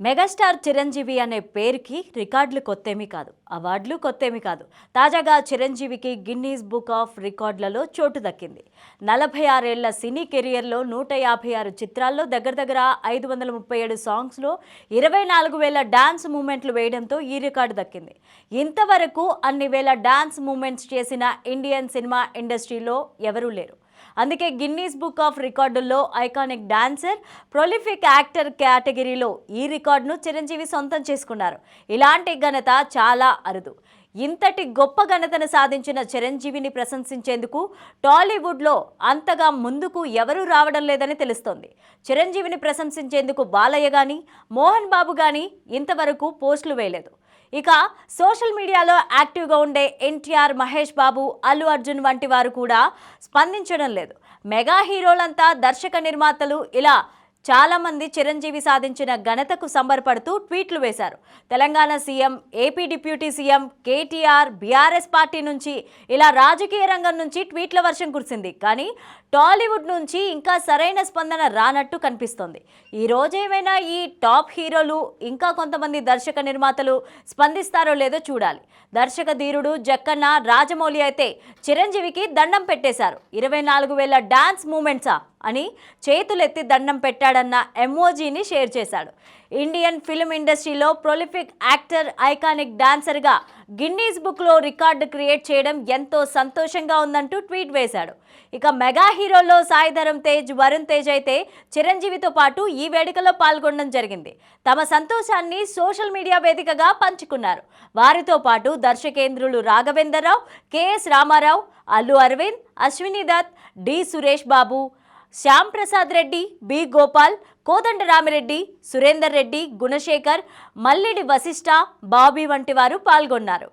Megastar Chiranjeevi అనే పేరుకి రికార్డులు కొత్తేమీ కాదు. అవార్డులు కొత్తేమి కాదు. తాజాగా చిరంజీవికి గిన్నీస్ బుక్ ఆఫ్ రికార్డులలో చోటు దక్కింది. నలభై ఆరేళ్ళ సినీ కెరియర్లో నూట యాభై ఆరు చిత్రాల్లో దగ్గర దగ్గర ఐదు వందల ముప్పై ఏడు సాంగ్స్లో ఇరవై నాలుగు వేల డాన్స్ మూమెంట్లు వేయడంతో ఈ రికార్డు దక్కింది. ఇంతవరకు అన్ని వేల డాన్స్ మూమెంట్స్ చేసిన ఇండియన్ సినిమా ఇండస్ట్రీలో ఎవరూ లేరు. అందుకే గిన్నీస్ బుక్ ఆఫ్ రికార్డుల్లో ఐకానిక్ డాన్సర్ ప్రొలిఫిక్ యాక్టర్ కేటగిరీలో ఈ రికార్డును చిరంజీవి సొంతం చేసుకున్నారు. ఇలాంటి ఘనత చాలా అరుదు. ఇంతటి గొప్ప ఘనతను సాధించిన చిరంజీవిని ప్రశంసించేందుకు టాలీవుడ్లో అంతగా ముందుకు ఎవరూ రావడం లేదని తెలుస్తోంది. చిరంజీవిని ప్రశంసించేందుకు బాలయ్య కానీ మోహన్ బాబు కానీ ఇంతవరకు పోస్టులు వేయలేదు. ఇక సోషల్ మీడియాలో యాక్టివ్గా ఉండే ఎన్టీఆర్ మహేష్ బాబు అల్లు అర్జున్ వంటి వారు కూడా స్పందించడం లేదు. మెగా హీరోలంతా దర్శక నిర్మాతలు ఇలా చాలామంది చిరంజీవి సాధించిన ఘనతకు సంబరపడుతూ ట్వీట్లు వేశారు. Telangana CM AP deputy CM KTR BRS party నుంచి ఇలా రాజకీయ రంగం నుంచి ట్వీట్ల వర్షం కురిసింది. కానీ టాలీవుడ్ నుంచి ఇంకా సరైన స్పందన రానట్టు కనిపిస్తోంది. ఈ రోజేమైనా ఈ టాప్ హీరోలు ఇంకా కొంతమంది దర్శక నిర్మాతలు స్పందిస్తారో లేదో చూడాలి. దర్శక ధీరుడు జక్కన్న రాజమౌళి అయితే చిరంజీవికి దండం పెట్టేశారు. ఇరవై నాలుగు వేల డాన్స్ మూమెంట్సా? అని చేతులెత్తి దండం పెట్టాడన్న ఎమోజీని షేర్ చేశాడు. ఇండియన్ ఫిల్మ్ ఇండస్ట్రీలో ప్రొలిఫిక్ యాక్టర్ ఐకానిక్ డాన్సర్గా గిన్నీస్ బుక్లో రికార్డు క్రియేట్ చేయడం ఎంతో సంతోషంగా ఉందంటూ ట్వీట్ వేశాడు. ఇక మెగా హీరోల్లో సాయిధరం తేజ్ వరుణ్ తేజ్ అయితే చిరంజీవితో పాటు ఈ వేడుకలో పాల్గొనడం జరిగింది. తమ సంతోషాన్ని సోషల్ మీడియా వేదికగా పంచుకున్నారు. వారితో పాటు దర్శకేంద్రులు Raghavendra Rao K S Rama Rao Allu Aravind Ashwini Dutt D Suresh Babu Shyam Prasad Reddy B. Gopal Kodanda Rami Reddy Surender Reddy Gunasekhar Mallidi Vashishta Bobby వంటి వారు పాల్గొన్నారు.